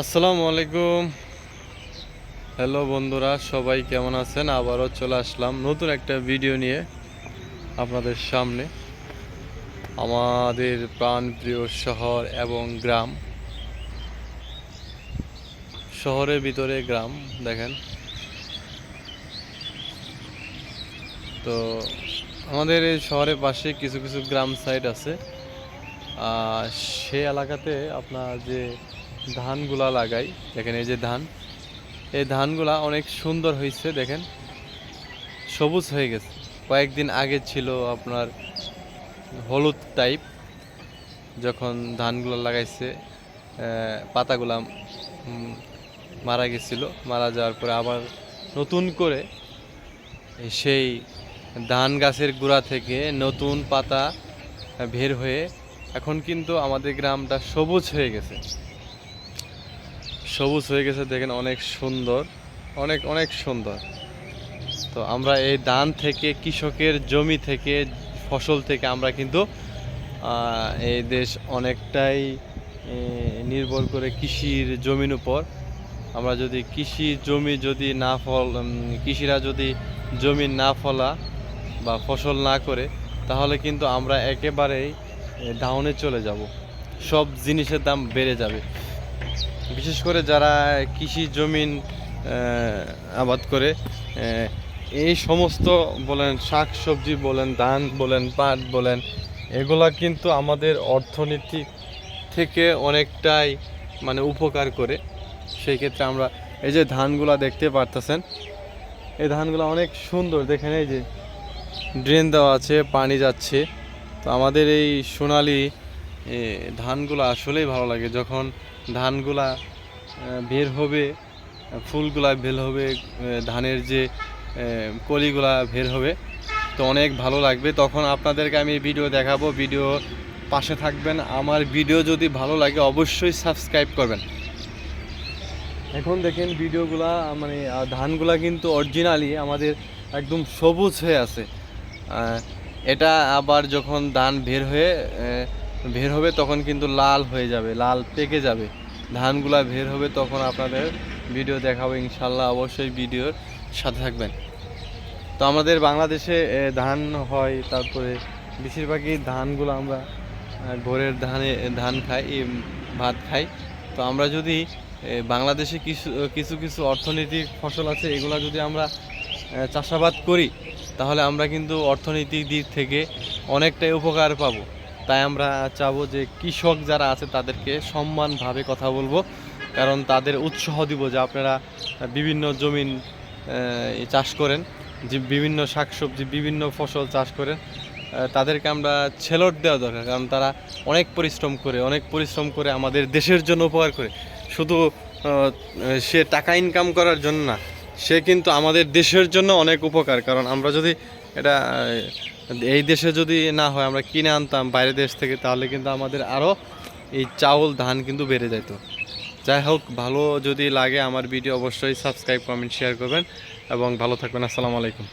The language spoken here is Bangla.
আসসালামু আলাইকুম। হ্যালো বন্ধুরা, সবাই কেমন আছেন? আবারও চলে আসলাম নতুন একটা ভিডিও নিয়ে আপনাদের সামনে। আমাদের প্রাণপ্রিয় শহর এবং গ্রাম। শহরের ভিতরে গ্রাম, দেখেন। তো আমাদের এই শহরের পাশে কিছু কিছু গ্রাম সাইড আছে। সেই এলাকাতে আপনার যে ধানগুলা লাগাই। দেখেন এই যে ধান। এই ধানগুলা অনেক সুন্দর হয়েছে দেখেন। সবুজ হয়ে গেছে। কয়েকদিন আগে ছিল আপনার হলুদ টাইপ যখন ধানগুলো লাগাইছে পাতাগুলা মারা গেছিল। মারা যাওয়ার পরে আবার নতুন করে সেই ধান গাছের গোড়া থেকে নতুন পাতা বের হয়ে এখন কিন্তু আমাদের গ্রামটা সবুজ হয়ে গেছে। সবুজ হয়ে গেছে, দেখেন অনেক সুন্দর, অনেক অনেক সুন্দর। তো আমরা এই ধান থেকে, কৃষকের জমি থেকে, ফসল থেকে আমরা কিন্তু এই দেশ অনেকটাই নির্ভর করে কৃষির জমির উপর। আমরা যদি কৃষি জমি যদি না ফল কৃষিরা যদি জমি না ফলা বা ফসল না করে, তাহলে কিন্তু আমরা একেবারেই ডাউনে চলে যাব। সব জিনিসের দাম বেড়ে যাবে। বিশেষ করে যারা কৃষি জমিন আবাদ করে এই সমস্ত বলেন শাক সবজি বলেন, ধান বলেন, পাট বলেন, এগুলা কিন্তু আমাদের অর্থনীতি থেকে অনেকটাই মানে উপকার করে। সেই ক্ষেত্রে আমরা এই যে ধানগুলা দেখতে পারতেছেন, এই ধানগুলো অনেক সুন্দর। দেখেন এই যে ড্রেন দেওয়া আছে, পানি যাচ্ছে। তো আমাদের এই সোনালি ধানগুলো আসলেই ভালো লাগে। যখন ধানগুলা বের হবে, ফুলগুলা বের হবে ধানের যে কলিগুলা বের হবে, তো অনেক ভালো লাগবে। তখন আপনাদেরকে আমি ভিডিও দেখাবো। ভিডিও পাশে থাকবেন। আমার ভিডিও যদি ভালো লাগে, অবশ্যই সাবস্ক্রাইব করবেন। এখন দেখেন ভিডিওগুলা মানে ধানগুলা কিন্তু অরিজিনালি আমাদের একদম সবুজ হয়ে আছে। এটা আবার যখন ধান বের হয়ে বের হবে তখন কিন্তু লাল হয়ে যাবে, লাল পেকে যাবে। ধানগুলা বের হবে তখন আপনাদের ভিডিও দেখাবো ইনশাল্লাহ, অবশ্যই ভিডিওর সাথে থাকবেন। তো আমাদের বাংলাদেশে ধান হয়, তারপরে বেশিরভাগই ধানগুলো আমরা ভোরের ধানে ধান খাই ভাত খাই। তো আমরা যদি বাংলাদেশে কিছু কিছু কিছু অর্থনৈতিক ফসল আছে, এগুলো যদি আমরা চাষাবাদ করি, তাহলে আমরা কিন্তু অর্থনৈতিক দিক থেকে অনেকটাই উপকার পাবো। তাই আমরা চাবো যে কৃষক যারা আছে তাদেরকে সম্মানভাবে কথা বলব, কারণ তাদের উৎসাহ দিব যে আপনারা বিভিন্ন জমিন চাষ করেন, যে বিভিন্ন শাকসবজি, বিভিন্ন ফসল চাষ করেন তাদেরকে আমরা ছেলট দেওয়া দরকার, কারণ তারা অনেক পরিশ্রম করে, অনেক পরিশ্রম করে আমাদের দেশের জন্য উপকার করে। শুধু সে টাকা ইনকাম করার জন্য না, সে কিন্তু আমাদের দেশের জন্য অনেক উপকার, কারণ আমরা যদি এটা এই দেশে যদি না হয়, আমরা কিনে আনতাম বাইরের দেশ থেকে, তাহলে কিন্তু আমাদের আরও এই চাউল, ধান কিন্তু বেড়ে যেত যাই হোক, ভালো যদি লাগে আমার ভিডিও অবশ্যই সাবস্ক্রাইব, কমেন্ট শেয়ার করবেন। এবং ভালো থাকবেন। আসসালামু আলাইকুম।